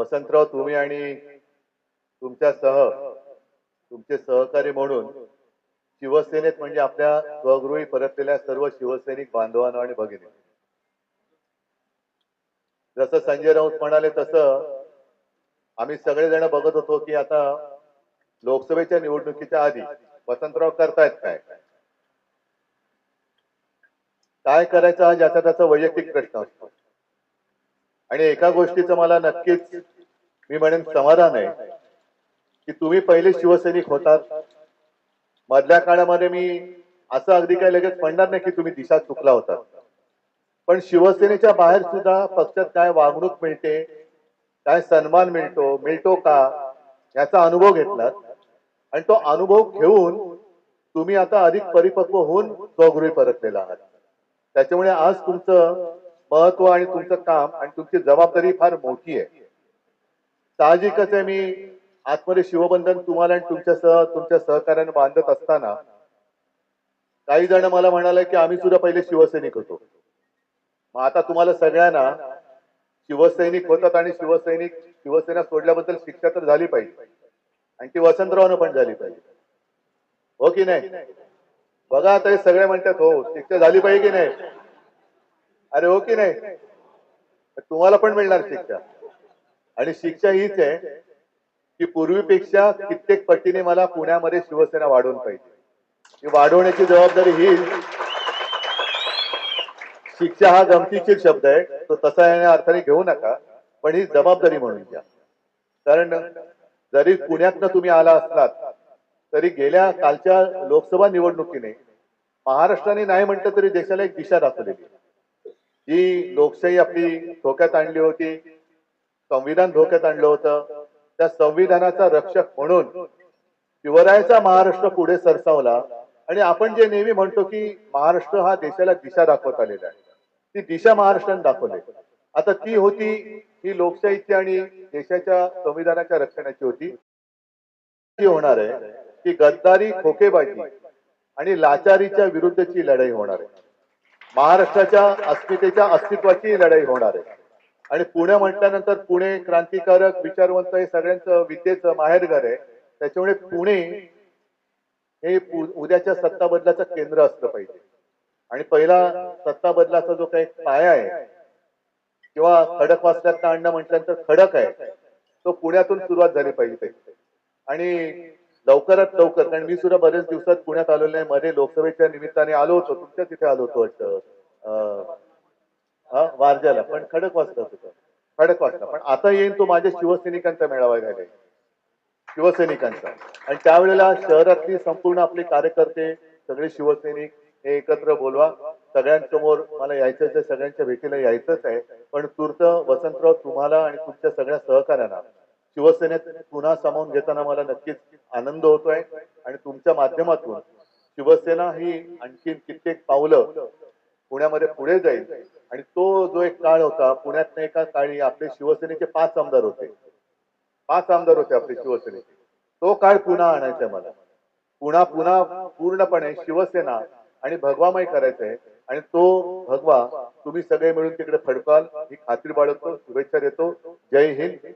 वसंतराव तुम्ही आणि तुमच्या सह तुमचे सहकारी म्हणून शिवसेनेत म्हणजे आपल्या स्वगृही परतलेल्या सर्व शिवसैनिक बांधवांना आणि भगिनी. जसं संजय राऊत म्हणाले तसं आम्ही सगळेजण बघत होतो की आता लोकसभेच्या निवडणुकीच्या आधी वसंतराव करतायत काय? काय करायचं हा ज्याचा त्याचा वैयक्तिक प्रश्न असतो. आणि एका गोष्टीचं मला नक्कीच मी म्हणेन समाधान आहे की तुम्ही पहिले शिवसैनिक होतात. मधल्या काळामध्ये मी असं अगदी काही लगेच म्हणणार नाही की तुम्ही दिशा चुकला होता. पण शिवसेनेच्या बाहेर सुद्धा पक्षात काय वागणूक मिळते काय सन्मान मिळतो मिळतो का याचा अनुभव घेतलात. आणि तो अनुभव घेऊन तुम्ही आता अधिक परिपक्व होऊन स्वगृही परतलेला आहात. त्याच्यामुळे आज तुमचं महत्त्व आणि तुमचं काम आणि तुमची जबाबदारी फार मोठी आहे. साहजिकच आहे मी आतमध्ये शिवबंधन तुम्हाला आणि तुमच्यासह तुमच्या सहकार्याने बांधत असताना काही जण मला म्हणाले की आम्ही सुद्धा पहिले शिवसैनिक होतो. मग आता तुम्हाला सगळ्यांना शिवसैनिक होतात आणि शिवसैनिक शिवसेना सोडल्याबद्दल शिक्षा तर झाली पाहिजे. आणि ती वसंतरावनं पण झाली पाहिजे. हो की नाही? बघा आता हे सगळे म्हणतात हो शिक्षा झाली पाहिजे की नाही? अरे हो की नाही? तुम्हाला पण मिळणार शिक्षा. आणि शिक्षा हीच आहे की पूर्वीपेक्षा कित्येक पटीने मला पुण्यामध्ये शिवसेना वाढवून पाहिजे. वाढवण्याची जबाबदारी ही शिक्षा हा गमतीशीर शब्द आहे. तो तसा या अर्थाने घेऊ नका पण ही जबाबदारी म्हणून घ्या. कारण जरी पुण्यातनं तुम्ही आला असलात तरी गेल्या कालच्या लोकसभा निवडणुकीने महाराष्ट्राने नाही म्हटलं तरी देशाला एक दिशा दाखवलेली जी लोकशाही आपली धोक्यात आणली होती. संविधान धोक्यात आणलं होतं. त्या संविधानाचा रक्षक म्हणून शिवरायाचा महाराष्ट्र पुढे सरसावला. आणि आपण जे नेहमी म्हणतो की महाराष्ट्र हा देशाला दिशा दाखवत आलेला आहे. ती दिशा महाराष्ट्राने दाखवली. आता ती होती ही लोकशाहीची आणि देशाच्या संविधानाच्या रक्षणाची होती. ती होणार आहे. की गद्दारी खोकेबाजी आणि लाचारीच्या विरुद्धची लढाई होणार आहे. महाराष्ट्राच्या अस्मितेच्या अस्तित्वाची लढाई होणार आहे. आणि पुणे म्हटल्यानंतर पुणे क्रांतिकारक विचारवंत हे सगळ्यांचं विद्येचं माहेरघर आहे. त्याच्यामुळे पुणे हे उद्याच्या सत्ता बदलाचं केंद्र असलं पाहिजे. आणि पहिला सत्ता बदलाचा जो काही पाया आहे किंवा खडक वाचल्यात आणणं म्हटल्यानंतर खडक आहे तो पुण्यातून सुरुवात झाली पाहिजे. आणि लवकरात लवकर. कारण मी सुद्धा बरेच दिवसात पुण्यात आलेलो नाही मध्ये लोकसभेच्या निमित्ताने आलो होतो. तुमच्या तिथे आलो होतो वाटतं. वारजाला हा पण खडक वाचला होता. खडक वाचला पण आता येईन तो माझ्या शिवसैनिकांचा मेळावा घ्यायला शिवसैनिकांचा. आणि त्यावेळेला शहरातली संपूर्ण आपले कार्यकर्ते सगळे शिवसैनिक हे एकत्र बोलवा. सगळ्यांसमोर मला यायचं आहे. सगळ्यांच्या भेटीला यायचंच आहे. पण तूर्त वसंतराव तुम्हाला आणि तुमच्या सगळ्या सहकाऱ्यांना शिवसेनेत पुन्हा सामावून घेताना मला नक्कीच आनंद होतोय. आणि तुमच्या माध्यमातून शिवसेना ही आणखीन कित्येक पावलं पुण्यामध्ये पुढे जाईल. आणि तो जो एक काळ होता पुण्यात एका काळी आपले शिवसेनेचे पाच आमदार होते. पाच आमदार होते आपले शिवसेनेचे. तो काळ पुन्हा आणायचा आहे मला. पुन्हा पुन्हा पूर्णपणे शिवसेना आणि भगवामय करायचंय आणि तो भगवा तुम्ही सगळे मिळून तिकडे फडकाल. ही खात्री बाळगतो शुभेच्छा देतो. जय हिंद.